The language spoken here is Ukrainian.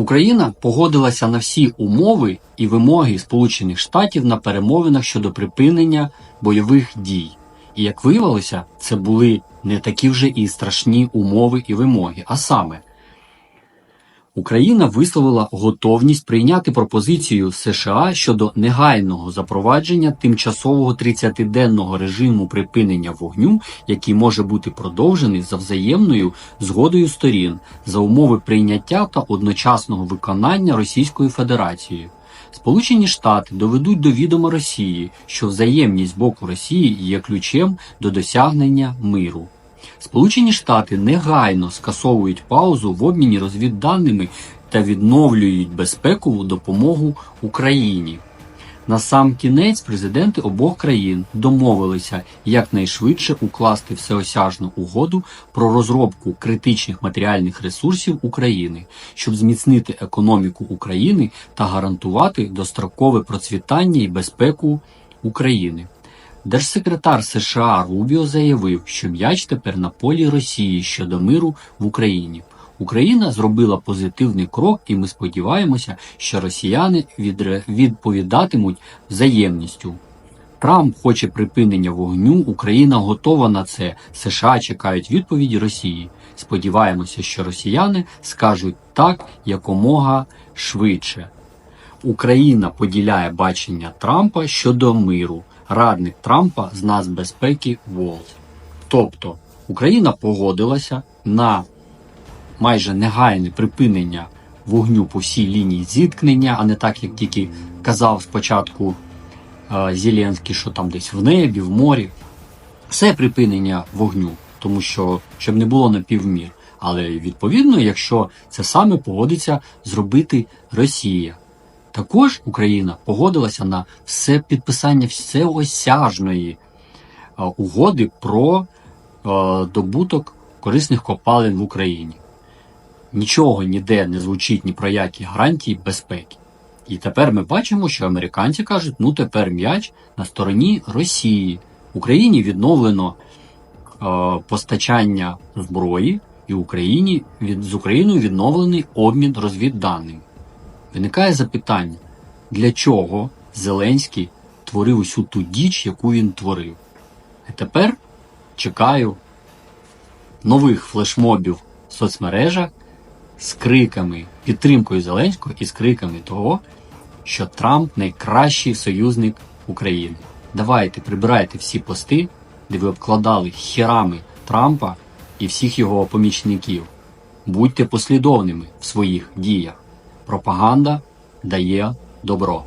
Україна погодилася на всі умови і вимоги Сполучених Штатів на перемовинах щодо припинення бойових дій. І як виявилося, це були не такі вже і страшні умови і вимоги, а саме Україна висловила готовність прийняти пропозицію США щодо негайного запровадження тимчасового 30-денного режиму припинення вогню, який може бути продовжений за взаємною згодою сторін за умови прийняття та одночасного виконання Російською Федерацією. Сполучені Штати доведуть до відома Росії, що взаємність боку Росії є ключем до досягнення миру. Сполучені Штати негайно скасовують паузу в обміні розвідданими та відновлюють безпекову допомогу Україні. На сам кінець президенти обох країн домовилися якнайшвидше укласти всеосяжну угоду про розробку критичних матеріальних ресурсів України, щоб зміцнити економіку України та гарантувати дострокове процвітання і безпеку України. Держсекретар США Рубіо заявив, що м'яч тепер на полі Росії щодо миру в Україні. Україна зробила позитивний крок, і ми сподіваємося, що росіяни відповідатимуть взаємністю. Трамп хоче припинення вогню, Україна готова на це. США чекають відповіді Росії. Сподіваємося, що росіяни скажуть так якомога швидше. Україна поділяє бачення Трампа щодо миру. Радник Трампа з нацбезпеки Волз. Тобто Україна погодилася на майже негайне припинення вогню по всій лінії зіткнення, а не так, як тільки казав спочатку е, Зеленський, що там десь в небі, в морі. Все припинення вогню, тому що щоб не було напівмір. Але відповідно, якщо це саме погодиться зробити Росія. Також Україна погодилася на все підписання всеосяжної е, угоди про е, добуток корисних копалин в Україні. Нічого ніде не звучить ні про які гарантії безпеки. І тепер ми бачимо, що американці кажуть, ну тепер м'яч на стороні Росії. Україні відновлено е, постачання зброї, і Україні від з Україною відновлений обмін розвідданими. Виникає запитання, для чого Зеленський творив усю ту діч, яку він творив. І тепер чекаю нових флешмобів в соцмережах з криками, підтримкою Зеленського і з криками того, що Трамп найкращий союзник України. Давайте прибирайте всі пости, де ви обкладали херами Трампа і всіх його помічників. Будьте послідовними в своїх діях. Пропаганда дає добро.